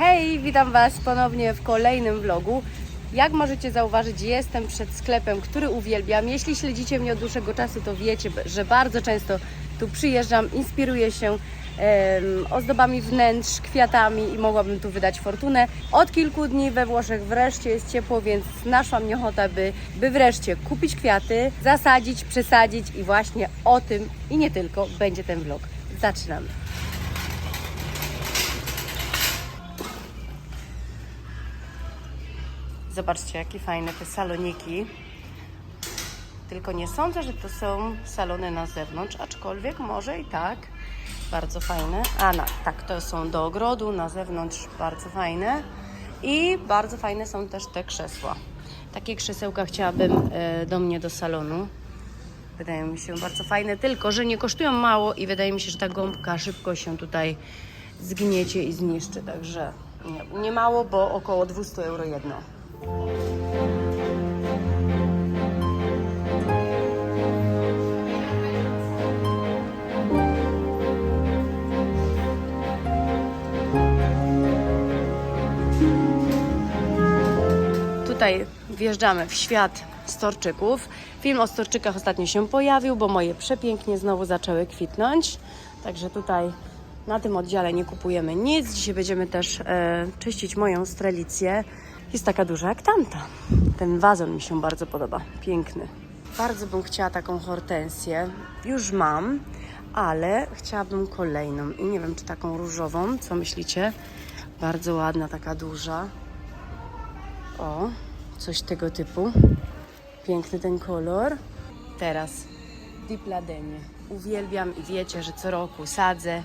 Hej, witam Was ponownie w kolejnym vlogu. Jak możecie zauważyć, jestem przed sklepem, który uwielbiam. Jeśli śledzicie mnie od dłuższego czasu, to wiecie, że bardzo często tu przyjeżdżam, inspiruję się ozdobami wnętrz, kwiatami i mogłabym tu wydać fortunę. Od kilku dni we Włoszech wreszcie jest ciepło, więc naszła mnie ochota, by, by wreszcie kupić kwiaty, zasadzić, przesadzić i właśnie o tym i nie tylko będzie ten vlog. Zaczynamy. Zobaczcie, jakie fajne te saloniki. Tylko nie sądzę, że to są salony na zewnątrz, aczkolwiek może i tak. Bardzo fajne. A na, tak, to są do ogrodu, na zewnątrz bardzo fajne. I bardzo fajne są też te krzesła. Takie krzesełka chciałabym e, do mnie do salonu. Wydają mi się bardzo fajne, tylko że nie kosztują mało i wydaje mi się, że ta gąbka szybko się tutaj zgniecie i zniszczy. Także nie, nie mało, bo około 200 euro jedno. Tutaj wjeżdżamy w świat storczyków. Film o storczykach ostatnio się pojawił, bo moje przepięknie znowu zaczęły kwitnąć. Także tutaj na tym oddziale nie kupujemy nic. Dzisiaj będziemy też e, czyścić moją strelicję. Jest taka duża jak tamta. Ten wazon mi się bardzo podoba. Piękny. Bardzo bym chciała taką hortensję. Już mam, ale chciałabym kolejną. I nie wiem, czy taką różową. Co myślicie? Bardzo ładna, taka duża. O, coś tego typu. Piękny ten kolor. Teraz dipladenie. Uwielbiam i wiecie, że co roku sadzę.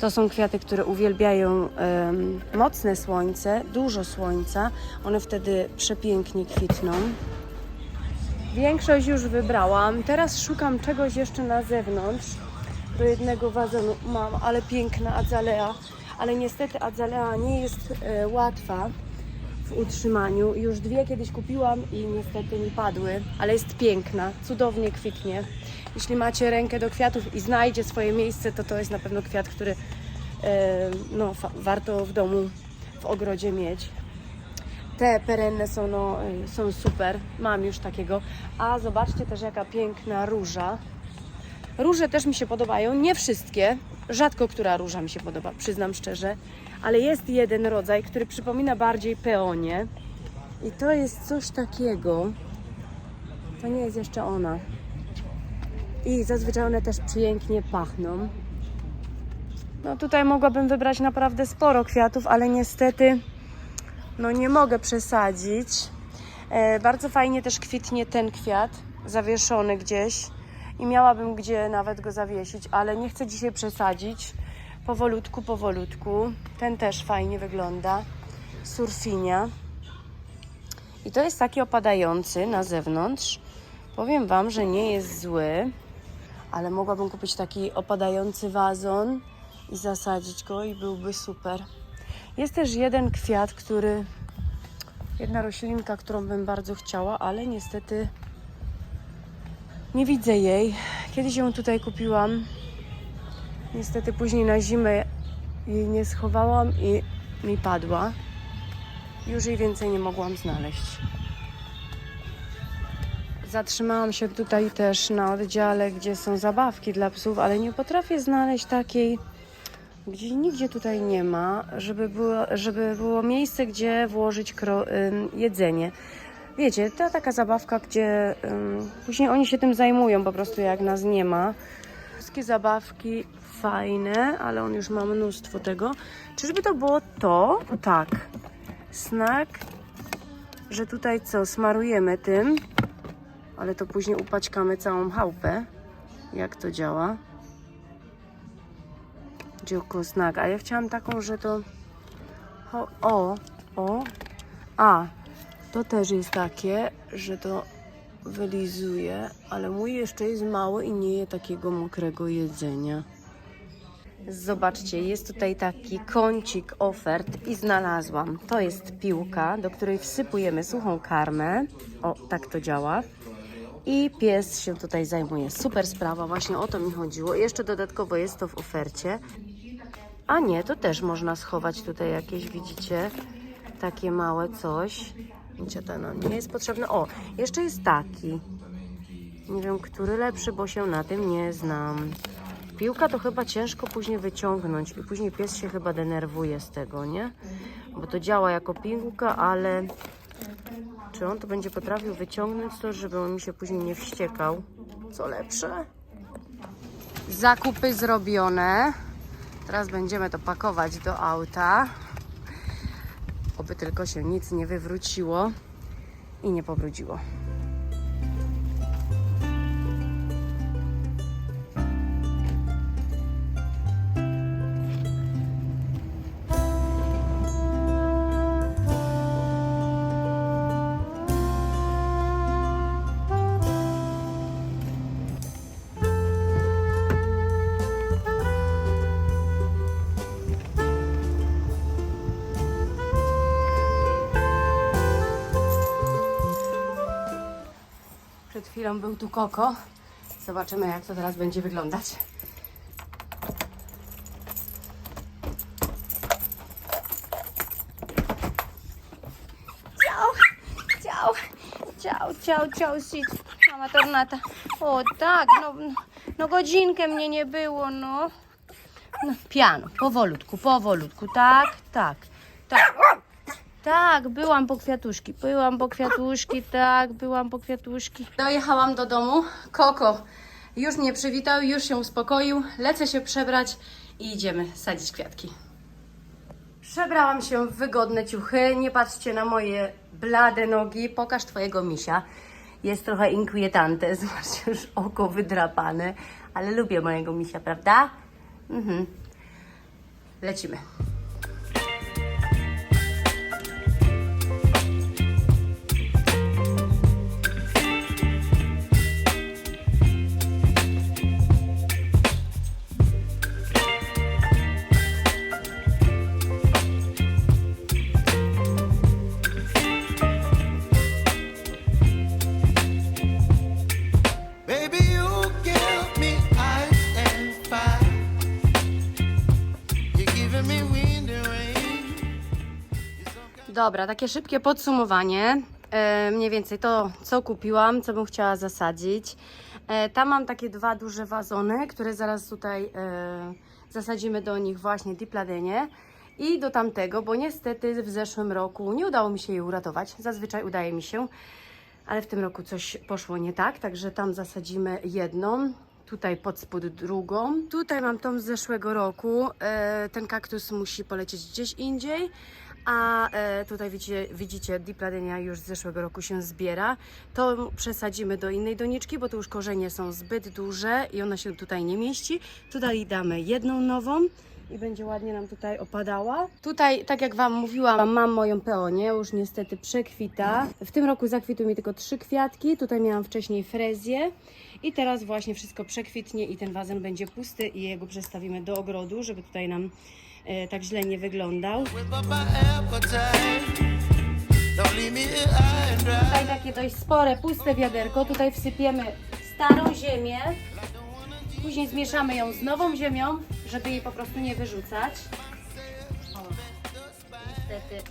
To są kwiaty, które uwielbiają em, mocne słońce, dużo słońca. One wtedy przepięknie kwitną. Większość już wybrałam. Teraz szukam czegoś jeszcze na zewnątrz. Do jednego wazonu mam, ale piękna azalea. Ale niestety azalea nie jest e, łatwa w utrzymaniu. Już dwie kiedyś kupiłam i niestety mi padły, ale jest piękna, cudownie kwitnie. Jeśli macie rękę do kwiatów i znajdzie swoje miejsce, to to jest na pewno kwiat, który e, no, warto w domu, w ogrodzie mieć. Te perenne są, no, y, są super. Mam już takiego. A zobaczcie też, jaka piękna róża. Róże też mi się podobają. Nie wszystkie. Rzadko która róża mi się podoba, przyznam szczerze. Ale jest jeden rodzaj, który przypomina bardziej peonie. I to jest coś takiego. To nie jest jeszcze ona. I zazwyczaj one też pięknie pachną. No tutaj mogłabym wybrać naprawdę sporo kwiatów, ale niestety no nie mogę przesadzić. E, bardzo fajnie też kwitnie ten kwiat, zawieszony gdzieś i miałabym gdzie nawet go zawiesić, ale nie chcę dzisiaj przesadzić. Powolutku, powolutku. Ten też fajnie wygląda. Surfinia. I to jest taki opadający na zewnątrz. Powiem Wam, że nie jest zły, ale mogłabym kupić taki opadający wazon i zasadzić go i byłby super. Jest też jeden kwiat, który. Jedna roślinka, którą bym bardzo chciała, ale niestety nie widzę jej. Kiedyś ją tutaj kupiłam. Niestety później na zimę jej nie schowałam i mi padła. Już jej więcej nie mogłam znaleźć. Zatrzymałam się tutaj też na oddziale, gdzie są zabawki dla psów, ale nie potrafię znaleźć takiej gdzie nigdzie tutaj nie ma, żeby było, żeby było miejsce, gdzie włożyć kro, jedzenie. Wiecie, to taka zabawka, gdzie później oni się tym zajmują, po prostu jak nas nie ma. Wszystkie zabawki fajne, ale on już ma mnóstwo tego. Czyżby to było to? Tak. Snack, że tutaj co, smarujemy tym, ale to później upaćkamy całą chałupę. Jak to działa? Dzioko znak. A ja chciałam taką, że to. O, o, o. A, to też jest takie, że to wylizuje, ale mój jeszcze jest mały i nie je takiego mokrego jedzenia. Zobaczcie, jest tutaj taki kącik ofert i znalazłam. To jest piłka, do której wsypujemy suchą karmę. O, tak to działa. I pies się tutaj zajmuje. Super sprawa, właśnie o to mi chodziło. Jeszcze dodatkowo jest to w ofercie. A nie, to też można schować tutaj jakieś, widzicie? Takie małe coś. Widzicie, to no, nie jest potrzebne. O, jeszcze jest taki. Nie wiem, który lepszy, bo się na tym nie znam. Piłka to chyba ciężko później wyciągnąć i później pies się chyba denerwuje z tego, nie? Bo to działa jako piłka, ale czy on to będzie potrafił wyciągnąć to, żeby on mi się później nie wściekał? Co lepsze? Zakupy zrobione. Teraz będziemy to pakować do auta. Oby tylko się nic nie wywróciło i nie pobrudziło. Chwilą był tu Koko. Zobaczymy, jak to teraz będzie wyglądać. Ciao, ciao, ciao, ciao, ciao, sit. Mama Tornata. O tak, no, no godzinkę mnie nie było, no. no. Piano, powolutku, powolutku, tak, tak. Tak, byłam po kwiatuszki, byłam po kwiatuszki, tak, byłam po kwiatuszki. Dojechałam do domu. Koko już mnie przywitał, już się uspokoił. Lecę się przebrać i idziemy sadzić kwiatki. Przebrałam się w wygodne ciuchy. Nie patrzcie na moje blade nogi. Pokaż twojego misia. Jest trochę inquietante. Zobaczcie, już oko wydrapane. Ale lubię mojego misia, prawda? Mhm. Lecimy. Dobra, takie szybkie podsumowanie. E, mniej więcej to, co kupiłam, co bym chciała zasadzić. E, tam mam takie dwa duże wazony, które zaraz tutaj e, zasadzimy do nich właśnie dipladenie. I do tamtego, bo niestety w zeszłym roku nie udało mi się jej uratować. Zazwyczaj udaje mi się, ale w tym roku coś poszło nie tak, także tam zasadzimy jedną. Tutaj pod spód drugą. Tutaj mam tą z zeszłego roku. E, ten kaktus musi polecieć gdzieś indziej. A e, tutaj widzicie, widzicie dipladenia już z zeszłego roku się zbiera. To przesadzimy do innej doniczki, bo to już korzenie są zbyt duże i ona się tutaj nie mieści. Tutaj damy jedną nową i będzie ładnie nam tutaj opadała. Tutaj, tak jak Wam mówiłam, mam moją peonię, już niestety przekwita. W tym roku zakwitły mi tylko trzy kwiatki, tutaj miałam wcześniej frezję i teraz właśnie wszystko przekwitnie i ten wazon będzie pusty i jego przestawimy do ogrodu, żeby tutaj nam e, tak źle nie wyglądał. Tutaj takie dość spore, puste wiaderko. Tutaj wsypiemy starą ziemię. Później zmieszamy ją z nową ziemią, żeby jej po prostu nie wyrzucać. O, niestety.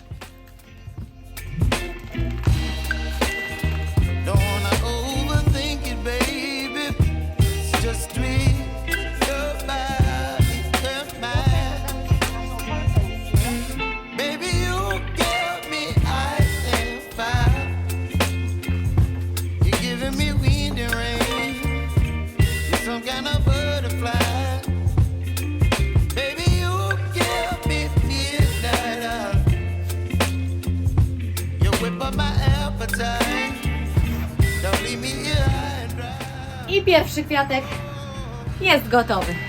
Kwiatek jest gotowy.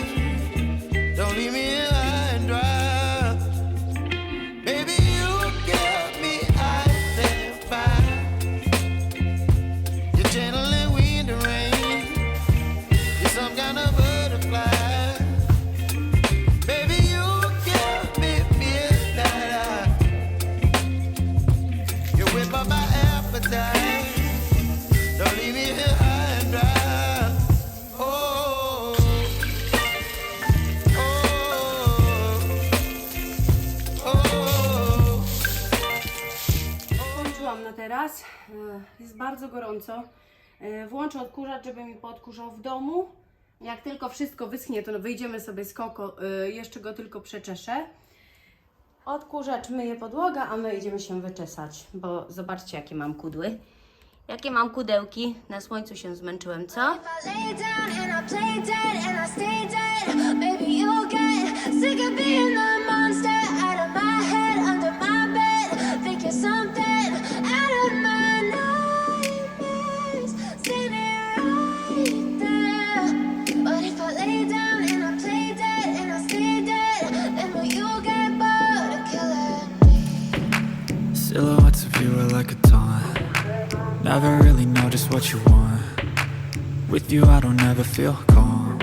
teraz. E, jest bardzo gorąco. E, włączę odkurzacz, żeby mi podkurzał w domu. Jak tylko wszystko wyschnie, to wyjdziemy sobie z koko. E, jeszcze go tylko przeczeszę. Odkurzacz myje podłoga, a my idziemy się wyczesać, bo zobaczcie jakie mam kudły. Jakie mam kudełki. Na słońcu się zmęczyłem, co? If what you want. With you, I don't ever feel calm.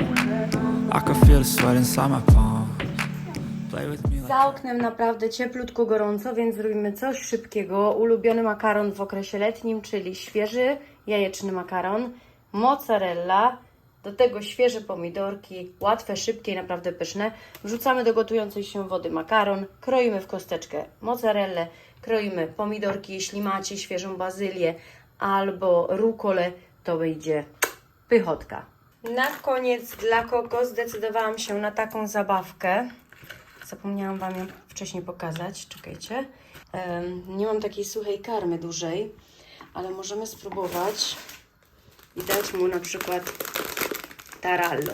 I can feel the sweat inside my palm. Play with me. Za oknem naprawdę cieplutko, gorąco, więc zrobimy coś szybkiego. Ulubiony makaron w okresie letnim, czyli świeży jajeczny makaron, mozzarella, do tego świeże pomidorki, łatwe, szybkie i naprawdę pyszne. Wrzucamy do gotującej się wody makaron, kroimy w kosteczkę mozzarellę, kroimy pomidorki, jeśli macie świeżą bazylię albo rukolę, to wyjdzie pychotka. Na koniec dla Koko zdecydowałam się na taką zabawkę. Zapomniałam Wam ją wcześniej pokazać. Czekajcie. Nie mam takiej suchej karmy dużej, ale możemy spróbować i dać mu na przykład tarallo.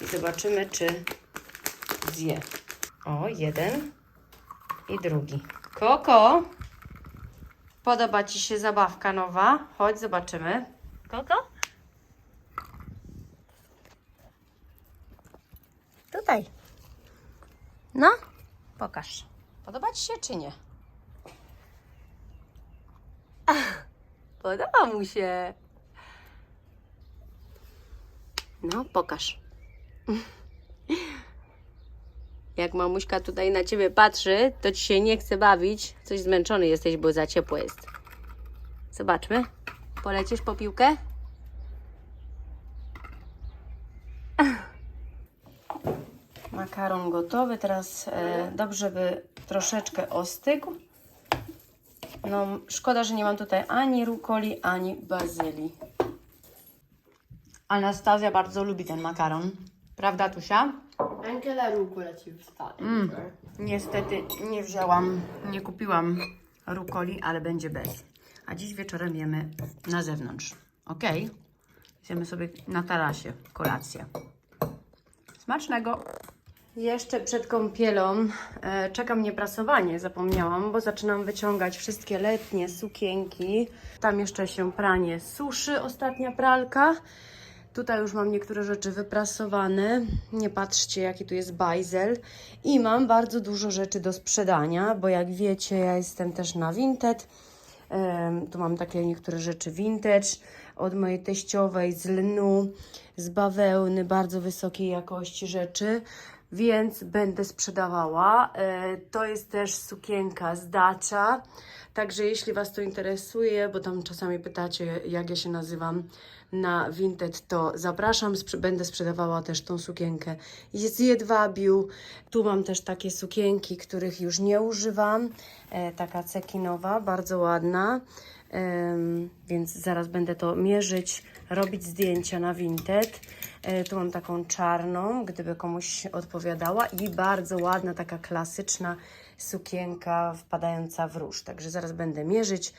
I zobaczymy, czy zje. O, jeden i drugi. Koko! Podoba Ci się zabawka nowa? Chodź, zobaczymy. Koko? Tutaj. No, pokaż. Podoba Ci się czy nie? Ach, podoba mu się. No, pokaż. Jak mamuśka tutaj na Ciebie patrzy, to Ci się nie chce bawić. Coś zmęczony jesteś, bo za ciepło jest. Zobaczmy. Polecisz po piłkę? Makaron gotowy. Teraz e, dobrze by troszeczkę ostygł. No, szkoda, że nie mam tutaj ani rukoli, ani bazylii. Anastazja bardzo lubi ten makaron. Prawda, Tusia? Anche la rucola ci sta. Niestety nie wzięłam, nie kupiłam rukoli, ale będzie bez. A dziś wieczorem jemy na zewnątrz. Ok? Zjemy sobie na tarasie kolację. Smacznego! Jeszcze przed kąpielą e, czeka mnie prasowanie, zapomniałam, bo zaczynam wyciągać wszystkie letnie sukienki. Tam jeszcze się pranie suszy, ostatnia pralka. Tutaj już mam niektóre rzeczy wyprasowane. Nie patrzcie, jaki tu jest bajzel. I mam bardzo dużo rzeczy do sprzedania, bo jak wiecie, ja jestem też na Vinted. Tu mam takie niektóre rzeczy vintage od mojej teściowej z lnu, z bawełny, bardzo wysokiej jakości rzeczy, więc będę sprzedawała. E, to jest też sukienka z Dacia, także jeśli Was to interesuje, bo tam czasami pytacie, jak ja się nazywam na Vinted, to zapraszam, będę sprzedawała też tą sukienkę z jedwabiu. Tu mam też takie sukienki, których już nie używam, e, taka cekinowa, bardzo ładna. Em, więc zaraz będę to mierzyć, robić zdjęcia na Vinted. E, tu mam taką czarną, gdyby komuś odpowiadała i bardzo ładna, taka klasyczna sukienka wpadająca w róż. Także zaraz będę mierzyć,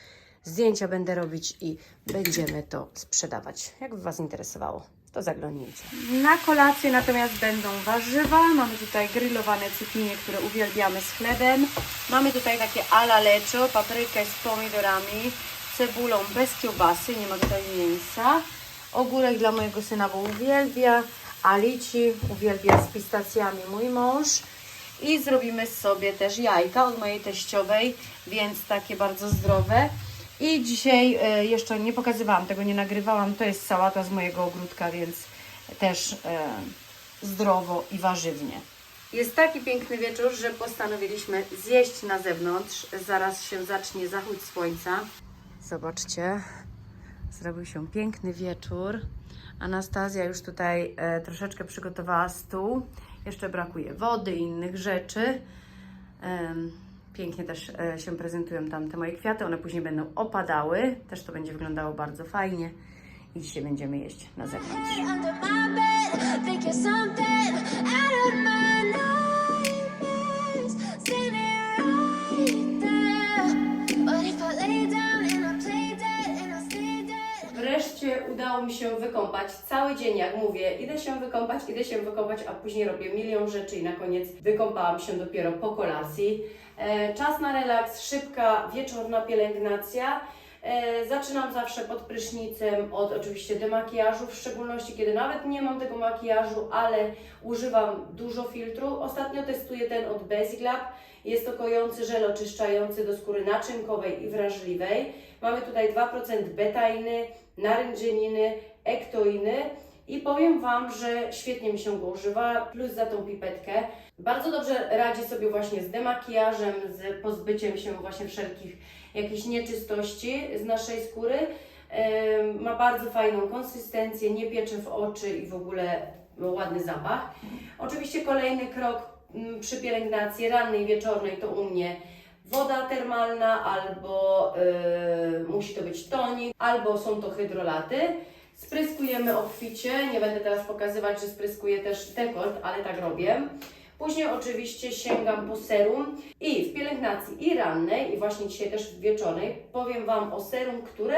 zdjęcia będę robić i będziemy to sprzedawać. Jakby Was interesowało, to zaglądnijcie. Na kolację natomiast będą warzywa. Mamy tutaj grillowane cukinie, które uwielbiamy z chlebem. Mamy tutaj takie ala leczo, paprykę z pomidorami, cebulą bez kiełbasy, nie ma tutaj mięsa. Ogórek dla mojego syna, bo uwielbia. Alici uwielbia z pistacjami mój mąż. I zrobimy sobie też jajka od mojej teściowej, więc takie bardzo zdrowe. I dzisiaj e, jeszcze nie pokazywałam tego, nie nagrywałam. To jest sałata z mojego ogródka, więc też e, zdrowo i warzywnie. Jest taki piękny wieczór, że postanowiliśmy zjeść na zewnątrz. Zaraz się zacznie zachód słońca. Zobaczcie, zrobił się piękny wieczór. Anastazja już tutaj e, troszeczkę przygotowała stół. Jeszcze brakuje wody i innych rzeczy. Em, pięknie też e, się prezentują tam te moje kwiaty. One później będą opadały. Też to będzie wyglądało bardzo fajnie. I dzisiaj będziemy jeść na zewnątrz. Udało mi się wykąpać. Cały dzień, jak mówię, idę się wykąpać, idę się wykąpać, a później robię milion rzeczy i na koniec wykąpałam się dopiero po kolacji. E, czas na relaks, szybka wieczorna pielęgnacja. E, zaczynam zawsze pod prysznicem od oczywiście demakijażu, w szczególności kiedy nawet nie mam tego makijażu, ale używam dużo filtru. Ostatnio testuję ten od Basic Lab. Jest to kojący żel oczyszczający do skóry naczynkowej i wrażliwej. Mamy tutaj 2% betainy, naryngżyniny, ektoiny i powiem Wam, że świetnie mi się go używa, plus za tą pipetkę. Bardzo dobrze radzi sobie właśnie z demakijażem, z pozbyciem się właśnie wszelkich jakichś nieczystości z naszej skóry. Ma bardzo fajną konsystencję, nie piecze w oczy i w ogóle ładny zapach. Oczywiście kolejny krok mm, przy pielęgnacji rannej, wieczornej to u mnie woda termalna, albo y, musi to być tonik, albo są to hydrolaty. Spryskujemy obficie, nie będę teraz pokazywać, że spryskuję też dekolt, ale tak robię. Później oczywiście sięgam po serum i w pielęgnacji i rannej, i właśnie dzisiaj też wieczornej powiem Wam o serum, które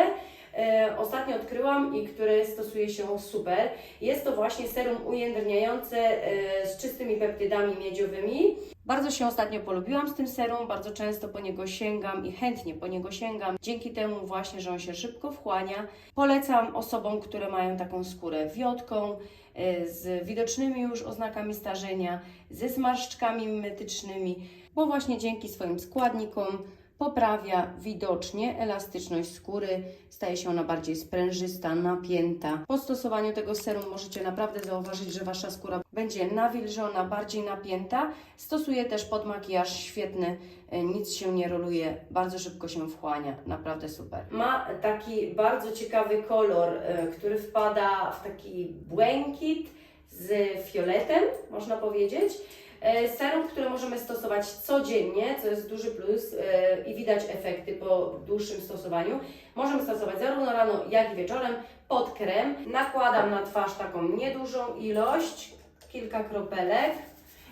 ostatnio odkryłam i które stosuje się super. Jest to właśnie serum ujędrniające e, z czystymi peptydami miedziowymi. Bardzo się ostatnio polubiłam z tym serum, bardzo często po niego sięgam i chętnie po niego sięgam. Dzięki temu właśnie, że on się szybko wchłania. Polecam osobom, które mają taką skórę wiotką, e, z widocznymi już oznakami starzenia, ze zmarszczkami mimetycznymi, bo właśnie dzięki swoim składnikom poprawia widocznie elastyczność skóry, staje się ona bardziej sprężysta, napięta. Po stosowaniu tego serum możecie naprawdę zauważyć, że Wasza skóra będzie nawilżona, bardziej napięta. Stosuję też pod makijaż świetny, e, nic się nie roluje, bardzo szybko się wchłania, naprawdę super. Ma taki bardzo ciekawy kolor, e, który wpada w taki błękit z fioletem, można powiedzieć. E, Serum, które możemy stosować codziennie, co jest duży plus e, i widać efekty po dłuższym stosowaniu. Możemy stosować zarówno rano, jak i wieczorem pod krem. Nakładam na twarz taką niedużą ilość, kilka kropelek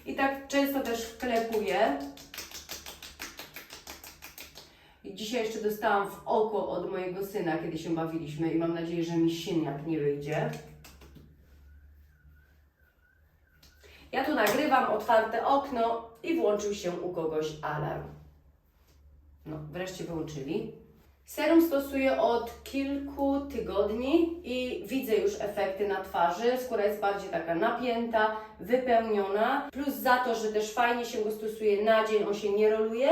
i tak często też wklepuję. Dzisiaj jeszcze dostałam w oko od mojego syna, kiedy się bawiliśmy i mam nadzieję, że mi siniak nie wyjdzie. Ja tu nagrywam otwarte okno i włączył się u kogoś alarm. No, wreszcie wyłączyli. Serum stosuję od kilku tygodni i widzę już efekty na twarzy. Skóra jest bardziej taka napięta, wypełniona. Plus za to, że też fajnie się go stosuje na dzień, on się nie roluje.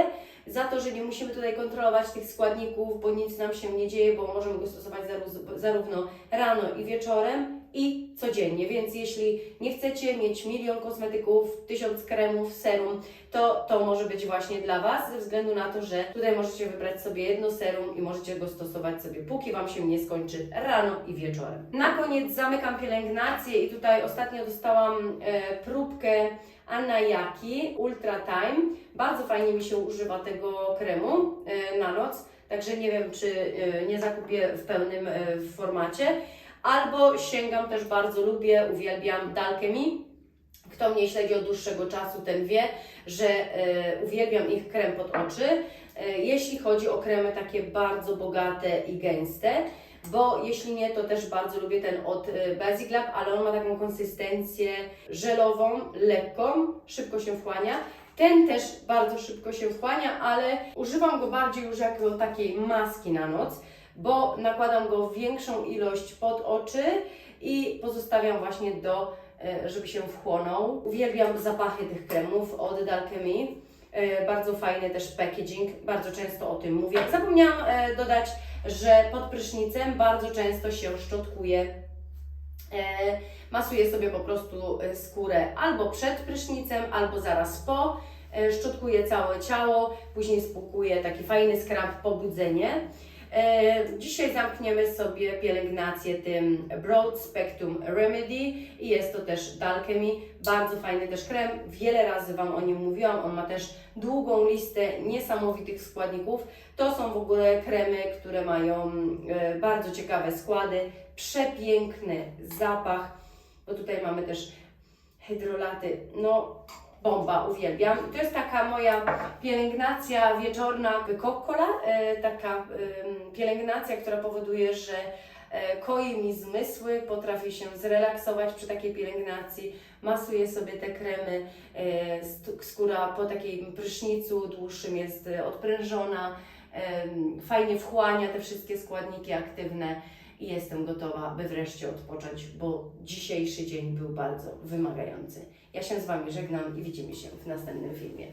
Za to, że nie musimy tutaj kontrolować tych składników, bo nic nam się nie dzieje, bo możemy go stosować zaró- zarówno rano i wieczorem i codziennie. Więc jeśli nie chcecie mieć milion kosmetyków, tysiąc kremów, serum, to to może być właśnie dla Was, ze względu na to, że tutaj możecie wybrać sobie jedno serum i możecie go stosować sobie, póki Wam się nie skończy rano i wieczorem. Na koniec zamykam pielęgnację i tutaj ostatnio dostałam e, próbkę Anna Jaki Ultra Time. Bardzo fajnie mi się używa tego kremu e, na noc, także nie wiem, czy e, nie zakupię w pełnym e, formacie. Albo sięgam też bardzo lubię, uwielbiam Dalkemy. Kto mnie śledzi od dłuższego czasu, ten wie, że e, uwielbiam ich krem pod oczy. E, jeśli chodzi o kremy takie bardzo bogate i gęste, bo jeśli nie, to też bardzo lubię ten od e, Basic Lab, ale on ma taką konsystencję żelową, lekką, szybko się wchłania. Ten też bardzo szybko się wchłania, ale używam go bardziej już jako takiej maski na noc, bo nakładam go większą ilość pod oczy i pozostawiam właśnie do, e, żeby się wchłonął. Uwielbiam zapachy tych kremów od Dalkemy. E, Bardzo fajny też packaging, bardzo często o tym mówię. Zapomniałam e, dodać, że pod prysznicem bardzo często się szczotkuje Masuję sobie po prostu skórę albo przed prysznicem, albo zaraz po. Szczotkuję całe ciało, później spłukuję taki fajny skrab pobudzenie. E, dzisiaj zamkniemy sobie pielęgnację tym Broad Spectrum Remedy i jest to też Dalkemi, bardzo fajny też krem, wiele razy Wam o nim mówiłam, on ma też długą listę niesamowitych składników. To są w ogóle kremy, które mają e, bardzo ciekawe składy, przepiękny zapach, bo tutaj mamy też hydrolaty, no bomba, uwielbiam. I to jest taka moja pielęgnacja wieczorna Coca-Cola, e, taka pielęgnacja, która powoduje, że e, koi mi zmysły, potrafię się zrelaksować przy takiej pielęgnacji, masuję sobie te kremy, e, skóra po takim prysznicu dłuższym jest odprężona, fajnie wchłania te wszystkie składniki aktywne i jestem gotowa, by wreszcie odpocząć, bo dzisiejszy dzień był bardzo wymagający. Ja się z Wami żegnam i widzimy się w następnym filmie.